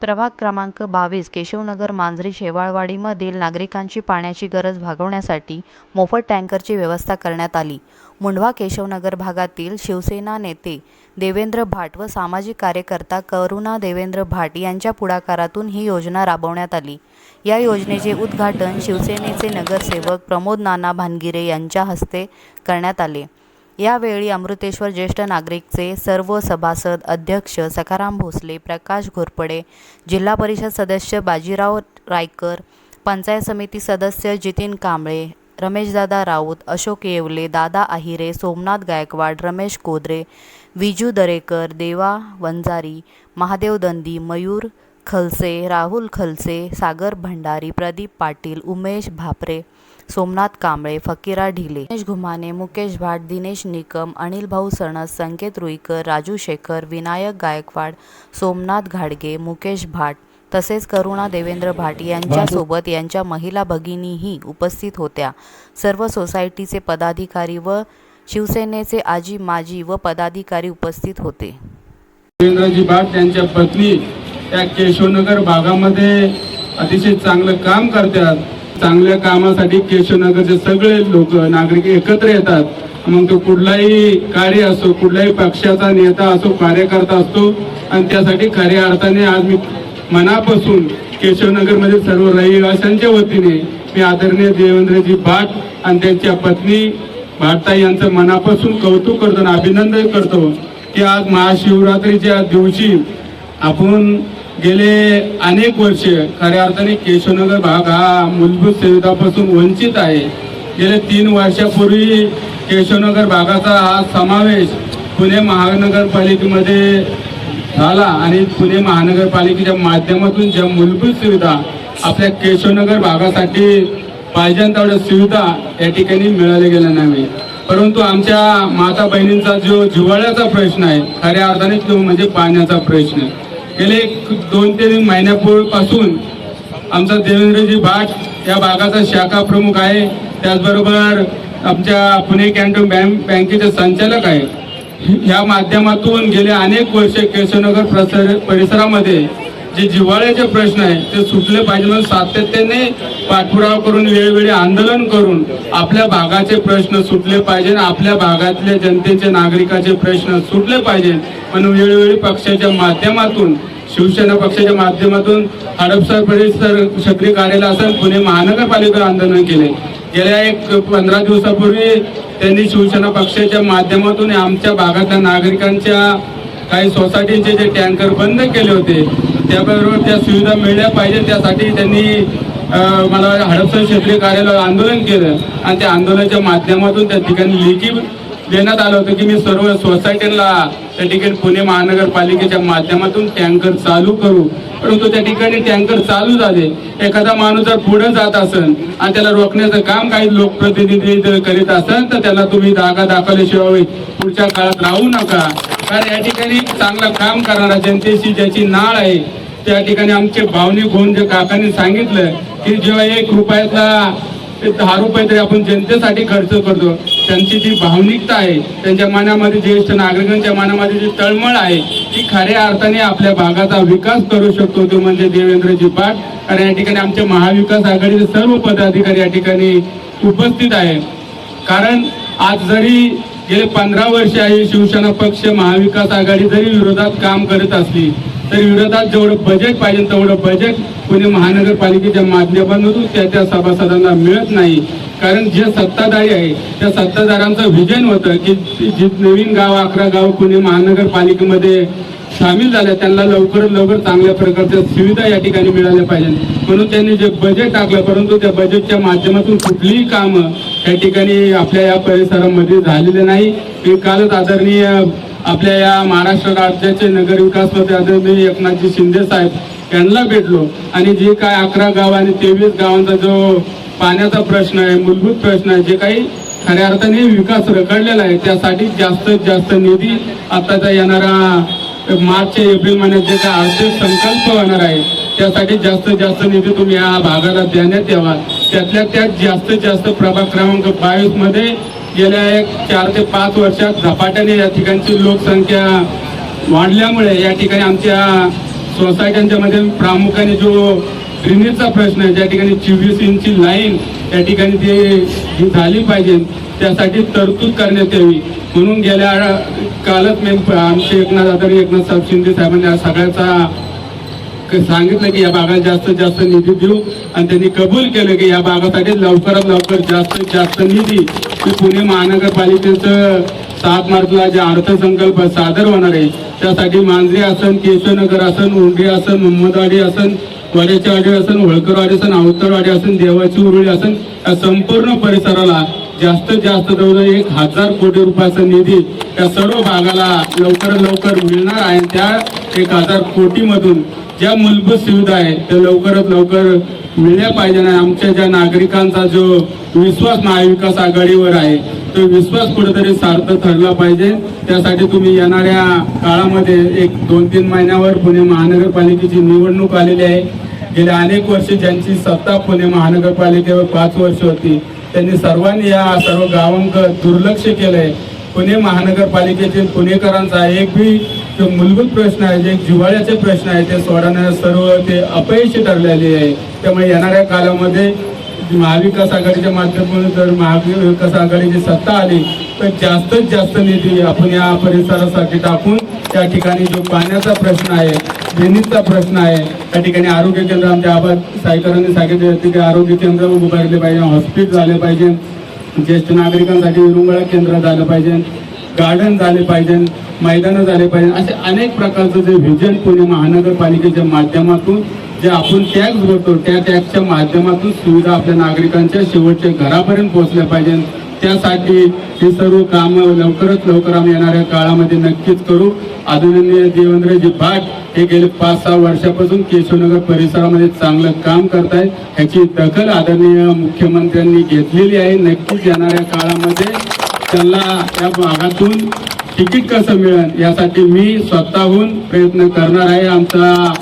प्रभाग क्रमांक बावीस केशवनगर मांजरी शेवाळवाडीमधील नागरिकांची पाण्याची गरज भागवण्यासाठी मोफत टँकरची व्यवस्था करण्यात आली. मुंढवा केशवनगर भागातील शिवसेना नेते देवेंद्र भाट व सामाजिक कार्यकर्ता करुणा देवेंद्र भाट यांच्या पुढाकारातून ही योजना राबवण्यात आली. या योजनेचे उद्घाटन शिवसेनेचे नगरसेवक प्रमोद नाना भानगिरे यांच्या हस्ते करण्यात आले. यावेळी अमृतेश्वर ज्येष्ठ नागरिकचे सर्व सभासद अध्यक्ष सखाराम भोसले प्रकाश घोरपडे जिल्हा परिषद सदस्य बाजीराव रायकर पंचायत समिती सदस्य जितीन कांबळे रमेशदादा राऊत अशोक येवले दादा आहिरे सोमनाथ गायकवाड रमेश कोदरे विजू दरेकर देवा वंजारी महादेव दंदी मयूर खलसे राहुल खलसे सागर भंडारी प्रदीप पाटील उमेश भापरे सोमनाथ कांबळे फकीरा ढिले दिनेश घुमाने मुकेश भाट दिनेश निकम अनिल भाऊ सणस संकेत रुईकर राजू शेखर विनायक गायकवाड सोमनाथ घाडगे मुकेश भाट तसेच करुणा देवेंद्र भाट यांच्यासोबत यांच्या महिला भगिनीही उपस्थित होत्या. सर्व सोसायटीचे पदाधिकारी व शिवसेनेचे आजी माजी व पदाधिकारी उपस्थित होते. देवेंद्रजी भाट यांच्या पत्नी त्या केशवनगर भागामध्ये अतिशय चांगलं काम करतात. चांगल्या कामासाठी केशवनगरचे सगळे लोक नागरिक एकत्र येतात. मग तो कुठलाही कार्य असो कुठल्याही पक्षाचा नेता असो कार्यकर्ता असतो आणि त्यासाठी खऱ्या अर्थाने आज मी मनापासून केशवनगरमध्ये सर्व रहिवाशांच्या वतीने मी आदरणीय देवेंद्रजी भाट आणि त्यांच्या पत्नी भाटताई यांचं मनापासून कौतुक करतो आणि अभिनंदन करतो की आज महाशिवरात्रीच्या दिवशी आपण गेले अनेक वर्ष खऱ्या अर्थाने केशवनगर भाग हा मूलभूत सुविधापासून वंचित आहे. गेले तीन वर्षापूर्वी केशवनगर भागाचा हा समावेश पुणे महानगरपालिकेमध्ये झाला आणि पुणे महानगरपालिकेच्या माध्यमातून ज्या मूलभूत सुविधा आपल्या केशवनगर भागासाठी पाहिजे तेवढ्या सुविधा या ठिकाणी मिळाल्या गेल्या नाही परंतु आमच्या माता बहिणींचा जो जिव्हाळ्याचा प्रश्न आहे खऱ्या अर्थाने तो म्हणजे पाण्याचा प्रश्न गेले एक दोन तीन महिन्यापूर्वीपासून आमचा देवेंद्रजी भाट या भागाचा शाखा प्रमुख आहे. त्याचबरोबर आमच्या पुणे कॅन्टोन बँक बँकेचे संचालक आहे. ह्या माध्यमातून गेले अनेक वर्षे केशवनगर प्रसर परिसरामध्ये जे जिव्हाळ्याचे प्रश्न आहे ते सुटले पाहिजे म्हणून सातत्याने पाठपुरावा करून वेळोवेळी आंदोलन करून आपल्या भागाचे प्रश्न सुटले पाहिजे आपल्या भागातल्या जनतेचे नागरिकाचे प्रश्न सुटले पाहिजे. म्हणून वेळोवेळी पक्षाच्या माध्यमातून शिवसेना पक्षाच्या माध्यमातून हडपसर परिसर सक्रिय कार्यालय असेल पुणे महानगरपालिका आंदोलन केले. गेल्या एक पंधरा दिवसापूर्वी त्यांनी शिवसेना पक्षाच्या माध्यमातून आमच्या भागातल्या नागरिकांच्या काही सोसायटींचे जे टँकर बंद केले होते त्याबरोबर त्या सुविधा मिळल्या पाहिजे त्यासाठी त्यांनी मला हडपसर क्षेत्रीय कार्यालय आंदोलन केलं. आणि त्या आंदोलनाच्या माध्यमातून त्या ठिकाणी लेखी देण्यात आलं होतं की मी सर्व सोसायटीला त्या ठिकाणी पुणे महानगरपालिकेच्या माध्यमातून टँकर चालू करू. परंतु त्या ठिकाणी टँकर चालू झाले. एखादा माणूस जर पुढे जात असेल आणि त्याला रोखण्याचं काम काही लोकप्रतिनिधी जर करीत असेल तर त्याला तुम्ही जागा दाखवल्याशिवाय पुढच्या काळात राहू नका. कारण या ठिकाणी चांगलं काम करणारा जनतेशी ज्याची नाळ आहे त्या ठिकाणी आमचे भावनिक होऊन जे काकांनी सांगितलं की जेव्हा एक रुपयातला ते दहा रुपये तरी आपण जनतेसाठी खर्च करतो. त्यांची जी भावनिकता आहे त्यांच्या मनामध्ये ज्येष्ठ नागरिकांच्या मनामध्ये जी तळमळ आहे ती खऱ्या अर्थाने आपल्या भागाचा विकास करू शकतो तो म्हणजे देवेंद्रजी पाट. कारण या ठिकाणी आमच्या महाविकास आघाडीचे सर्व पदाधिकारी या ठिकाणी उपस्थित आहे कारण आज जरी गेले पंधरा वर्ष आहे शिवसेना पक्ष महाविकास आघाडी जरी विरोधात काम करत असली तरी विरोधात जेवढं बजेट पाहिजे तेवढं बजेट पुणे महानगरपालिकेच्या माध्यमातून त्या त्या सभासदांना मिळत नाही. कारण जे सत्ताधारी आहे त्या सत्ताधाऱ्यांचं विजन होतं की जी नवीन गाव अकरा गाव पुणे महानगरपालिकेमध्ये सामील झाल्या त्यांना लवकरात लवकर चांगल्या प्रकारच्या सुविधा या ठिकाणी मिळाल्या पाहिजेत. म्हणून त्यांनी जे बजेट टाकलं परंतु त्या बजेटच्या माध्यमातून कुठलीही कामं या ठिकाणी आपल्या या परिसरामध्ये झालेले नाही. मी कालच आदरणीय आपल्या या महाराष्ट्र राज्याचे नगरविकास मंत्री आदरणीय एकनाथजी शिंदे साहेब यांना भेटलो. आणि जे काय अकरा गाव आणि तेवीस गावांचा जो पाण्याचा प्रश्न आहे मूलभूत प्रश्न आहे जे काही खऱ्या अर्थाने विकास रखडलेला आहे त्यासाठी जास्तीत जास्त निधी आताचा येणारा मार्च एप्रिल महिन्यात जे काय आर्थिक संकल्प होणार आहे त्यासाठी जास्तीत जास्त निधी तुम्ही या भागाला देण्यात यावा. त्यातल्या त्यात जास्तीत जास्त प्रभाग क्रमांक बावीसमध्ये गेल्या एक चार ते पाच वर्षात झपाट्याने या ठिकाणची लोकसंख्या वाढल्यामुळे या ठिकाणी आमच्या सोसायट्यांच्या मध्ये प्रामुख्याने जो ड्रेनेजचा प्रश्न आहे. ज्या ठिकाणी चोवीस इंची लाईन त्या ठिकाणी ते झाली पाहिजे. त्यासाठी तरतूद करण्यात यावी. म्हणून गेल्या कालच मी आमचे एकनाथ आधारी एकनाथ साहेब शिंदे साहेबांनी सगळ्याचा सांगितलं की या भागात जास्तीत जास्त निधी देऊ. आणि त्यांनी कबूल केलं की या भागासाठी लवकरात लवकर जास्तीत जास्त निधी की पुणे महानगरपालिकेचं सात मार्चला जे अर्थसंकल्प सादर होणार आहे. त्यासाठी मांजरी असन केशवनगर असन उंडी असन मोहम्मदवाडी असन वाडी असन होळकरवाडी असन अवतरवाडी असन देवाची उरुळी असन या संपूर्ण परिसराला जास्तीत जास्त जवळजवळ एक हजार कोटी रुपयाचा निधी त्या सर्व भागाला लवकरात लवकर मिळणार आहे. त्या एक हजार कोटीमधून ज्या मूलभूत सुविधा आहे त्या लवकरात लवकर मिळल्या पाहिजे. आणि आमच्या ज्या नागरिकांचा जो विश्वास महाविकास आघाडीवर आहे तो विश्वास कुठेतरी सार्थ ठरला पाहिजे. त्यासाठी तुम्ही येणाऱ्या काळामध्ये एक दोन तीन महिन्यावर पुणे महानगरपालिकेची निवडणूक आलेली आहे. गेल्या अनेक वर्षे ज्यांची सत्ता पुणे महानगरपालिकेवर पाच वर्ष होती त्यांनी सर्वांनी या सर्व गावांकडे दुर्लक्ष केलंय. पुणे महानगरपालिकेचे पुणेकरांचा एक बी जो मूलभूत प्रश्न आहे जे जिव्हाळ्याचे प्रश्न आहे ते सोडवण्यास सर्व ते अपयशी ठरलेले आहे. त्यामुळे येणाऱ्या काळामध्ये महाविकास आघाडीच्या माध्यमातून जर महाविकास आघाडीची सत्ता आली तर जास्तीत जास्त निधी आपण या परिसरासाठी टाकून त्या ठिकाणी जो पाण्याचा प्रश्न आहे ड्रेनेजचा प्रश्न आहे त्या ठिकाणी आरोग्य केंद्र आमच्या आबा सायकरांनी सांगितले होते की आरोग्य केंद्र उभारले पाहिजे हॉस्पिटल झाले पाहिजे ज्येष्ठ नागरिकांसाठी विरंगुळा केंद्र झालं पाहिजे गार्डन झाले पाहिजे मैदानं झाले पाहिजे असे अनेक प्रकारचं जे व्हिजन पुणे महानगरपालिकेच्या माध्यमातून जे आपण टॅक्स भरतो त्या टॅक्सच्या माध्यमातून सुविधा आपल्या नागरिकांच्या शेवटच्या घरापर्यंत पोहोचल्या पाहिजे. त्यासाठी हे सर्व कामं लवकरच लवकर आम्ही येणाऱ्या काळामध्ये नक्कीच करू. आदरणीय देवेंद्रजी भाट हे गेले पाच सहा वर्षापासून केशवनगर परिसरामध्ये चांगलं काम करतायत ह्याची दखल आदरणीय मुख्यमंत्र्यांनी घेतलेली आहे. नक्कीच येणाऱ्या काळामध्ये त्यांना या भागातून तिकीट कसं मिळेल यासाठी मी स्वतःहून प्रयत्न करणार आहे. आमचा